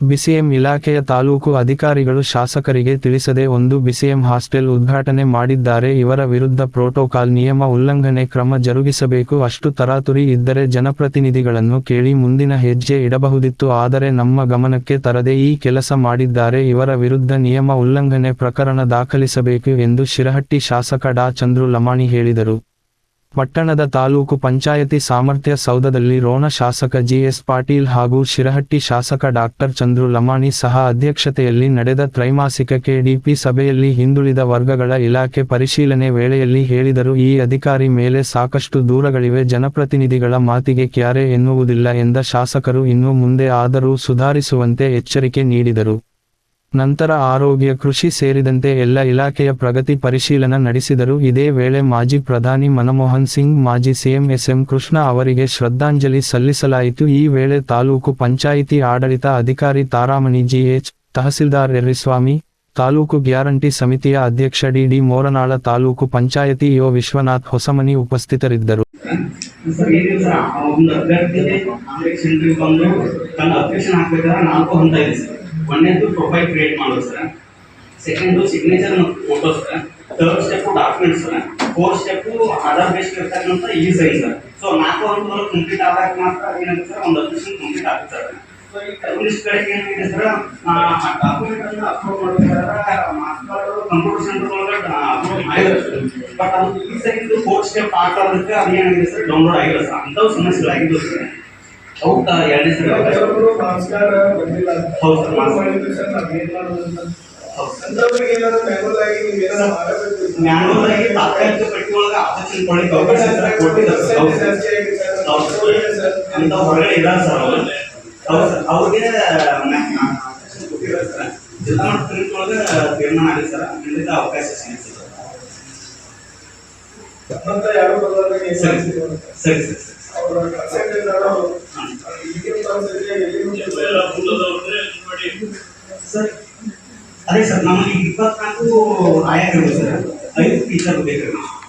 BCM ಇಲಾಖೆಯ ತಾಲೂಕು ಅಧಿಕಾರಿಗಳು ಶಾಸಕರಿಗೆ ತಿಳಿಸದೆ ಒಂದು ಬಿಸಿಎಂ ಹಾಸ್ಟೆಲ್ ಉದ್ಘಾಟನೆ ಮಾಡಿದ್ದಾರೆ. ಇವರ ವಿರುದ್ಧ ಪ್ರೋಟೋಕಾಲ್ ನಿಯಮ ಉಲ್ಲಂಘನೆ ಕ್ರಮ ಜರುಗಿಸಬೇಕು. ಅಷ್ಟು ತರಾತುರಿ ಇದ್ದರೆ ಜನಪ್ರತಿನಿಧಿಗಳನ್ನು ಕೇಳಿ ಮುಂದಿನ ಹೆಜ್ಜೆ ಇಡಬಹುದಿತ್ತು. ಆದರೆ ನಮ್ಮ ಗಮನಕ್ಕೆ ತರದೆ ಈ ಕೆಲಸ ಮಾಡಿದ್ದಾರೆ. ಇವರ ವಿರುದ್ಧ ನಿಯಮ ಉಲ್ಲಂಘನೆ ಪ್ರಕರಣ ದಾಖಲಿಸಬೇಕು ಎಂದು ಶಿರಹಟ್ಟಿ ಶಾಸಕ ಡಾ ಚಂದ್ರು ಲಮಾಣಿ ಹೇಳಿದರು. ಪಟ್ಟಣದ ತಾಲೂಕು ಪಂಚಾಯತಿ ಸಾಮರ್ಥ್ಯ ಸೌಧದಲ್ಲಿ ರೋಣ ಶಾಸಕ ಜಿಎಸ್ ಪಾಟೀಲ್ ಹಾಗೂ ಶಿರಹಟ್ಟಿ ಶಾಸಕ ಡಾಕ್ಟರ್ ಚಂದ್ರು ಲಮಾಣಿ ಸಹ ಅಧ್ಯಕ್ಷತೆಯಲ್ಲಿ ನಡೆದ ತ್ರೈಮಾಸಿಕ ಕೆಡಿಪಿ ಸಭೆಯಲ್ಲಿ ಹಿಂದುಳಿದ ವರ್ಗಗಳ ಇಲಾಖೆ ಪರಿಶೀಲನೆ ವೇಳೆಯಲ್ಲಿ ಹೇಳಿದರು. ಈ ಅಧಿಕಾರಿ ಮೇಲೆ ಸಾಕಷ್ಟು ದೂರಗಳಿವೆ. ಜನಪ್ರತಿನಿಧಿಗಳ ಮಾತಿಗೆ ಕ್ಯಾರೆ ಎನ್ನುವುದಿಲ್ಲ ಎಂದ ಶಾಸಕರು ಇನ್ನು ಮುಂದೆ ಆದರೂ ಸುಧಾರಿಸುವಂತೆ ಎಚ್ಚರಿಕೆ ನೀಡಿದರು. ನಂತರ ಆರೋಗ್ಯ, ಕೃಷಿ ಸೇರಿದಂತೆ ಎಲ್ಲ ಇಲಾಖೆಯ ಪ್ರಗತಿ ಪರಿಶೀಲನೆ ನಡೆಸಿದರು. ಇದೇ ವೇಳೆ ಮಾಜಿ ಪ್ರಧಾನಿ ಮನಮೋಹನ್ ಸಿಂಗ್, ಮಾಜಿ ಸಿಎಂ ಎಸ್ಎಂ ಕೃಷ್ಣ ಅವರಿಗೆ ಶ್ರದ್ಧಾಂಜಲಿ ಸಲ್ಲಿಸಲಾಯಿತು. ಈ ವೇಳೆ ತಾಲೂಕು ಪಂಚಾಯಿತಿ ಆಡಳಿತ ಅಧಿಕಾರಿ Taramani G H, tahsildar Erriswamy, taluk guarantee ಸಮಿತಿಯ ಅಧ್ಯಕ್ಷ ಡಿಡಿ ಮೋರನಾಳ, ತಾಲೂಕು ಪಂಚಾಯತಿ ಯೋ ವಿಶ್ವನಾಥ್ ಹೊಸಮನಿ ಉಪಸ್ಥಿತರಿದ್ದರು. ಒಂದನೇದು ಪ್ರೊಫೈಲ್ ಕ್ರಿಯೇಟ್ ಮಾಡೋದು ಸರ್. ಸೆಕೆಂಡು ಸಿಗ್ನೇಚರ್ ಮತ್ತು photo sir. Third step document sir. Fourth step Aadhaar based ಇರ್ತಕ್ಕಂಥ ಈ ಸೈನ್ ಸರ್. ಸೊ ನಾಲ್ಕು ಹಂತಗಳು ಕಂಪ್ಲೀಟ್ ಆದಾಗ ಮಾತ್ರ ಏನಾಗುತ್ತೆ ಸರ್? ಒಂದು ಅಪ್ಲಿಕೇಶನ್ ಕಂಪ್ಲೀಟ್ ಆಗುತ್ತೆ ಸರ್. ಸೊ ಈ ಒಂದಿಷ್ಟು ಕಡೆ ಏನಿದೆ ಸರ್? ಆ ಡಾಕ್ಯುಮೆಂಟ್ ಅನ್ನು ಅಪ್ಲೋಡ್ ಮಾಡಬೇಕಾದ್ರೆ ಮಾಸ್ಟರ್ ಕಂಪ್ಯೂಟರ್ ಸೆಂಟರ್ ಒಳಗೆ ಅಪ್ಲೋಡ್ ಮಾಡಿದ್ದಾರೆ ಬಟ್ ಅದು ಈ ಸೈಡ್ ಫೋರ್ತ್ ಸ್ಟೆಪ್ ಹಾಕೋದಕ್ಕೆ ಅದು ಏನಾಗಿದೆ ಸರ್? ಡೌನ್ಲೋಡ್ ಆಗಿಲ್ಲ ಸರ್. ಅಂಥವು ಸಮಸ್ಯೆಗಳಾಗಿದ್ದು ಸರ್. ಅವಕ್ಕ ಎರಡನೇ ಸರಿ ಬಂದಿಲ್ಲ. ಹೌದು ಸರ್. ಮಾಡಿದ್ರು ಸರ್ ನಾವ್ ಏನ್ ಮಾಡೋದು ಏನಾದ್ರು ಮ್ಯಾನುವಲ್ ಆಗಿ ನೀವು ಏನಾದ್ರು ಮಾಡಬೇಕು. ಮ್ಯಾನುವಲ್ ಆಗಿ ತಾತ್ಕಾಲಿಕ ಪಟ್ಟಿ ಆಪ್ಷನ್ ಕೊಡ್ಲಿಕ್ಕೆ ಅವಕಾಶ ಸರ್ ಕೊಟ್ಟಿದ್ದಾರೆ. ಹೌದು ಸರ್. ಅಂತ ಹೊರಗಡೆ ಇಲ್ಲ ಸರ್ ಅವರು. ಹೌದು ಸರ್. ಅವ್ರಿಗೆ ಆಪ್ಷನ್ ಕೊಟ್ಟಿದ್ದಾರೆ ಸರ್. ಜಿಲ್ಲಾ ಮಟ್ಟದ ತೀರ್ಮಾನ ಆಗಿದೆ ಸರ್. ಖಂಡಿತ ಅವಕಾಶ ಸಿಗುತ್ತೆ ಸರ್. ಯಾರು ಬರೋದಾಗ ಸರಿ? ಸರಿ ಸರ್. ಅವ್ರ ಇಲ್ಲಾರ ಸರ್ ಅದೇ ಸರ್ ನಮಗೆ ಇಪ್ಪತ್ನಾಲ್ಕು ಆಯಾಗಳಿವೆ ಸರ್ ಐದು ಟೀಚರ್ ಬೇಕು ನಾವು